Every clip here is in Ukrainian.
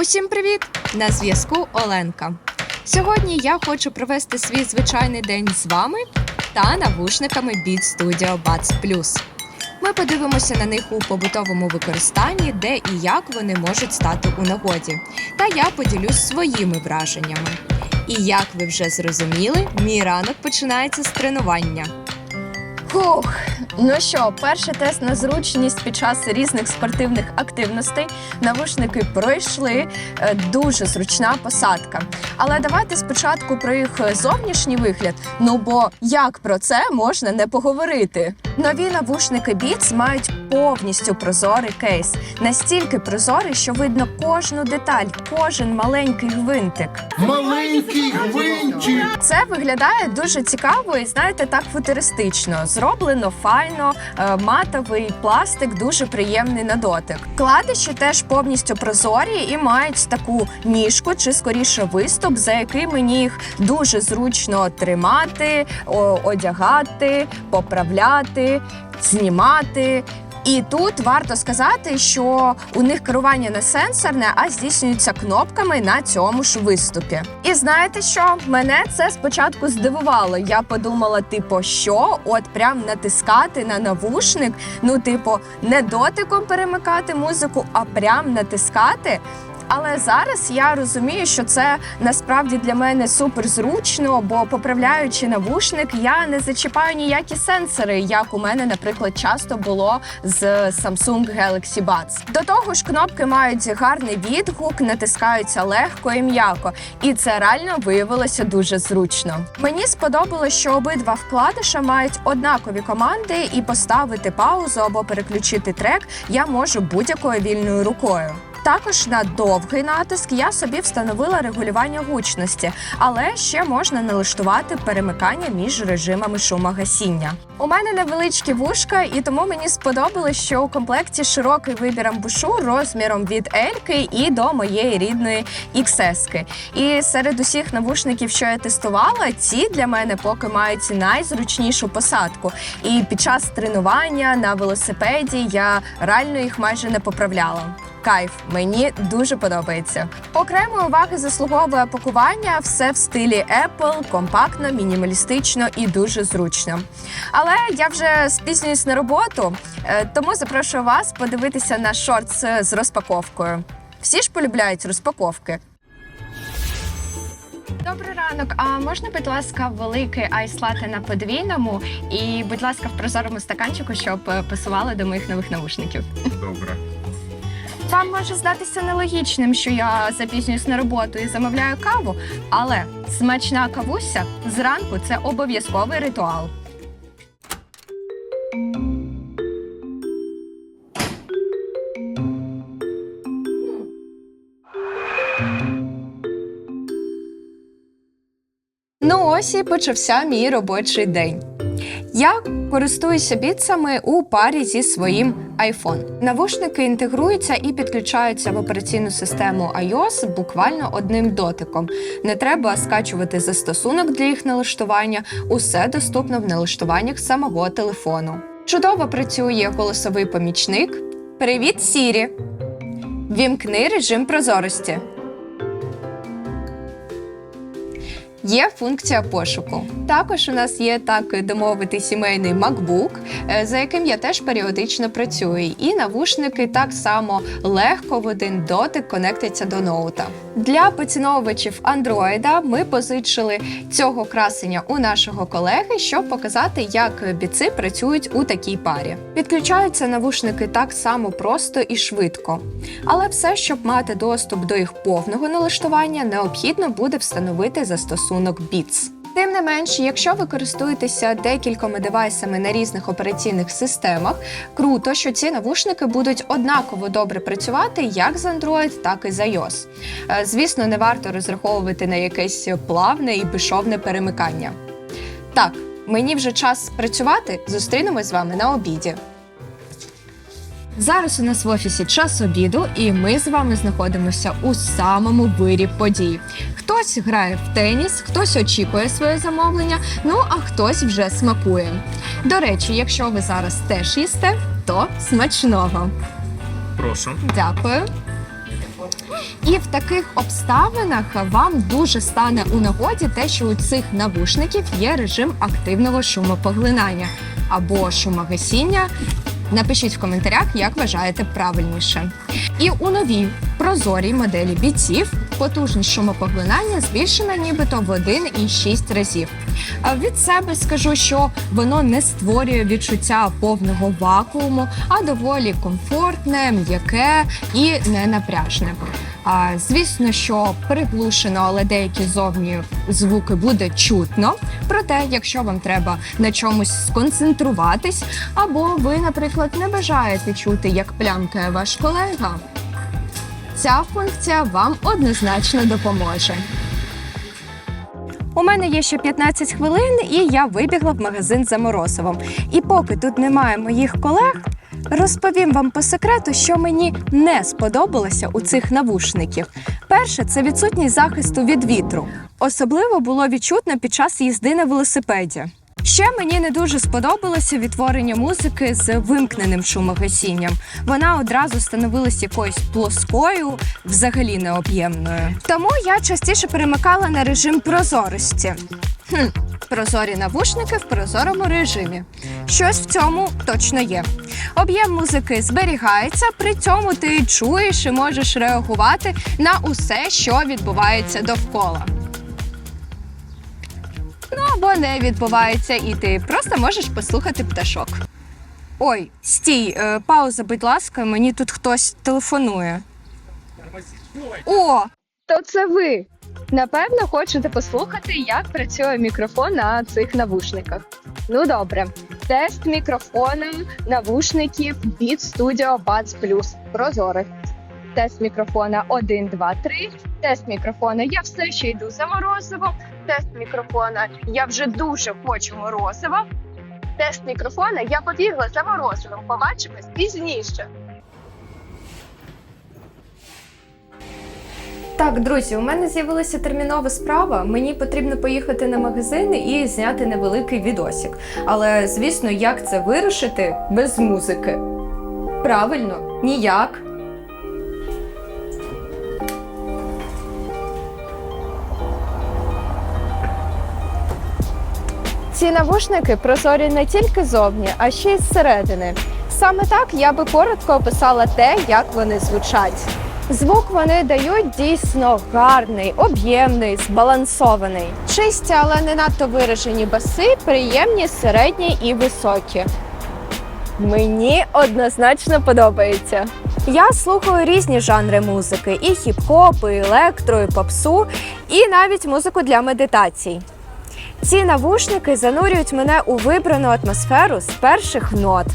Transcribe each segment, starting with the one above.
Усім привіт! На зв'язку Оленка. Сьогодні я хочу провести свій звичайний день з вами та навушниками Beat Studio Buds Plus. Ми подивимося на них у побутовому використанні, де і як вони можуть стати у нагоді. Та я поділюсь своїми враженнями. І як ви вже зрозуміли, мій ранок починається з тренування. Фух, ну що, перший тест на зручність під час різних спортивних активностей. Навушники пройшли Е, дуже зручна посадка. Але давайте спочатку про їх зовнішній вигляд. Ну бо як про це можна не поговорити? Нові навушники Beats мають повністю прозорий кейс, настільки прозорий, що видно кожну деталь, кожен маленький гвинтик. Маленький гвинтик. Це виглядає дуже цікаво і знаєте, так футуристично. Зроблено файно, е, матовий пластик дуже приємний на дотик. Кладиші теж повністю прозорі і мають таку ніжку, чи скоріше виступ, за який мені їх дуже зручно тримати, одягати, поправляти, знімати. І тут варто сказати, що у них керування не сенсорне, а здійснюється кнопками на цьому ж виступі. І знаєте що? Мене це спочатку здивувало. Я подумала, типу, що от прям натискати на навушник, ну, типу, не дотиком перемикати музику, а прям натискати. Але зараз я розумію, що це насправді для мене супер зручно, бо поправляючи навушник, я не зачіпаю ніякі сенсори, як у мене, наприклад, часто було з Samsung Galaxy Buds. До того ж, кнопки мають гарний відгук, натискаються легко і м'яко, і це реально виявилося дуже зручно. Мені сподобалось, що обидва вкладиша мають однакові команди, і поставити паузу або переключити трек я можу будь-якою вільною рукою. Також на довгий натиск я собі встановила регулювання гучності, але ще можна налаштувати перемикання між режимами шумогасіння. У мене невеличкі вушка, і тому мені сподобалось, що у комплекті широкий вибір амбушу розміром від Ельки і до моєї рідної XS. І серед усіх навушників, що я тестувала, ці для мене поки мають найзручнішу посадку. І під час тренування на велосипеді я реально їх майже не поправляла. Кайф, мені дуже подобається. Окремої уваги заслуговує пакування, все в стилі Apple, компактно, мінімалістично і дуже зручно. Але я вже спізнююсь на роботу, е, тому запрошую вас подивитися на шортс з розпаковкою. Всі ж полюбляють розпаковки. Добрий ранок. А можна, будь ласка, великий айс лате на подвійному і, будь ласка, в прозорому стаканчику, щоб е, пасували до моїх нових навушників. Добре. Вам може здатися нелогічним, що я запізнююсь на роботу і замовляю каву, але смачна кавуся зранку це обов'язковий ритуал. Ну ось і почався мій робочий день. Я користуюся біцами у парі зі своїм iPhone. Навушники інтегруються і підключаються в операційну систему iOS буквально одним дотиком. Не треба скачувати застосунок для їх налаштування. Усе доступно в налаштуваннях самого телефону. Чудово працює голосовий помічник. Привіт, Сірі! Вімкни режим прозорості. Є функція пошуку. Також у нас є так домовити сімейний MacBook, е, за яким я теж періодично працюю. І навушники так само легко в один дотик конектяться до ноута. Для поціновувачів Андроїда ми позичили цього красення у нашого колеги, щоб показати, як біци працюють у такій парі. Підключаються навушники так само просто і швидко. Але все, щоб мати доступ до їх повного налаштування, необхідно буде встановити застосунок Beats. Тим не менш, якщо ви користуєтеся декількома девайсами на різних операційних системах, круто, що ці навушники будуть однаково добре працювати як з Android, так і з iOS. Е, Звісно, не варто розраховувати на якесь плавне і безшовне перемикання. Так, мені вже час працювати. Зустрінемось з вами на обіді. Зараз у нас в офісі час обіду, і ми з вами знаходимося у самому вирі подій. Хтось грає в теніс, хтось очікує своє замовлення, ну а хтось вже смакує. До речі, якщо ви зараз теж їсте, то смачного. Прошу. Дякую. І в таких обставинах вам дуже стане у нагоді те, що у цих навушників є режим активного шумопоглинання або шумогасіння. Напишіть в коментарях, як вважаєте правильніше. І у новій прозорій моделі бійців потужність шумопоглинання збільшена нібито в 1,6 разів. Від себе скажу, що воно не створює відчуття повного вакууму, а доволі комфортне, м'яке і ненапряжне. Звісно, що приглушено, але деякі зовні звуки буде чутно. Проте, якщо вам треба на чомусь сконцентруватись, або ви, наприклад, не бажаєте чути, як плямкає ваш колега, ця функція вам однозначно допоможе. У мене є ще 15 хвилин, і я вибігла в магазин за морозивом. І поки тут немає моїх колег, розповім вам по секрету, що мені не сподобалося у цих навушників. Перше, це відсутність захисту від вітру. Особливо було відчутно під час їзди на велосипеді. Ще мені не дуже сподобалося відтворення музики з вимкненим шумогасінням. Вона одразу становилась якоюсь плоскою, взагалі необ'ємною. Тому я частіше перемикала на режим прозорості. Хм, прозорі навушники в прозорому режимі. Щось в цьому точно є. Об'єм музики зберігається, при цьому ти чуєш і можеш реагувати на усе, що відбувається довкола. Ну або не відбувається, і ти просто можеш послухати пташок. Ой, стій, е, пауза, будь ласка, мені тут хтось телефонує. О, то це ви. Напевно, хочете послухати, як працює мікрофон на цих навушниках. Ну добре, тест мікрофона навушників від Studio Buds Plus прозорих. Тест мікрофона 1, 2, 3. Тест мікрофона я все ще йду за морозивом. Тест мікрофона я вже дуже хочу морозива. Тест мікрофона я побігла за морозивом. Побачимось пізніше. Так, друзі, у мене з'явилася термінова справа. Мені потрібно поїхати на магазин і зняти невеликий відосик. Але, звісно, як це вирішити без музики? Правильно, ніяк. Ці навушники прозорі не тільки зовні, а ще й зсередини. Саме так я би коротко описала те, як вони звучать. Звук вони дають дійсно гарний, об'ємний, збалансований. Чисті, але не надто виражені баси, приємні, середні і високі. Мені однозначно подобається. Я слухаю різні жанри музики: і хіп-хоп, і електро, і попсу, і навіть музику для медитацій. Ці навушники занурюють мене у вибрану атмосферу з перших нот.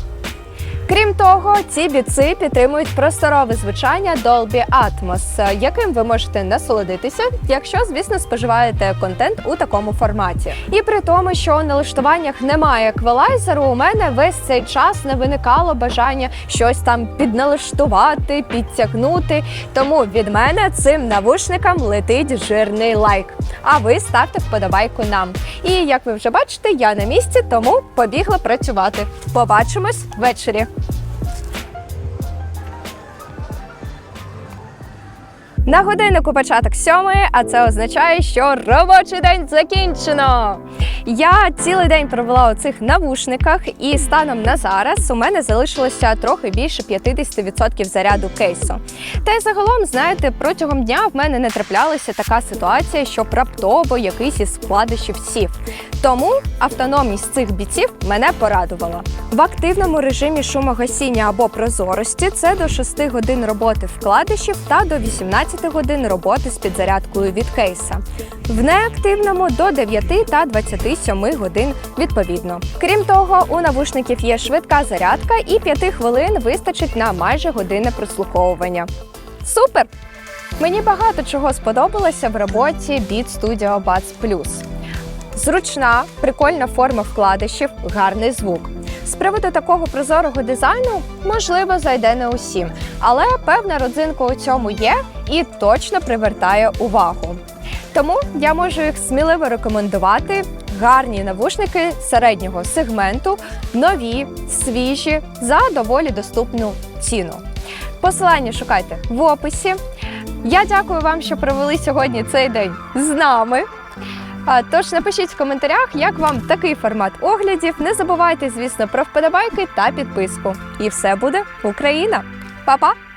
Крім того, ці біци підтримують просторове звучання Dolby Atmos, яким ви можете насолодитися, якщо, звісно, споживаєте контент у такому форматі. І при тому, що у налаштуваннях немає еквалайзеру, у мене весь цей час не виникало бажання щось там підналаштувати, підтягнути. Тому від мене цим навушникам летить жирний лайк. А ви ставте вподобайку нам. І як ви вже бачите, я на місці, тому побігла працювати. Побачимось ввечері. На годиннику початок сьомої, а це означає, що робочий день закінчено. Я цілий день провела у цих навушниках, і станом на зараз у мене залишилося трохи більше 50% заряду кейсу. Та й загалом, знаєте, протягом дня в мене не траплялася така ситуація, що раптово якийсь із вкладишів сів. Тому автономність цих бійців мене порадувала. В активному режимі шумогасіння або прозорості це до 6 годин роботи вкладишів та до 18 годин роботи з підзарядкою від кейса. В неактивному до 9 та 27 годин відповідно. Крім того, у навушників є швидка зарядка і 5 хвилин вистачить на майже годинне прослуховування. Супер! Мені багато чого сподобалося в роботі Beat Studio Buds Plus. Зручна, прикольна форма вкладишів, гарний звук. З приводу такого прозорого дизайну, можливо, зайде не усім, але певна родзинка у цьому є і точно привертає увагу. Тому я можу їх сміливо рекомендувати. Гарні навушники середнього сегменту, нові, свіжі за доволі доступну ціну. Посилання шукайте в описі. Я дякую вам, що провели сьогодні цей день з нами. Тож напишіть в коментарях, як вам такий формат оглядів. Не забувайте, звісно, про вподобайки та підписку. І все буде Україна! Па-па!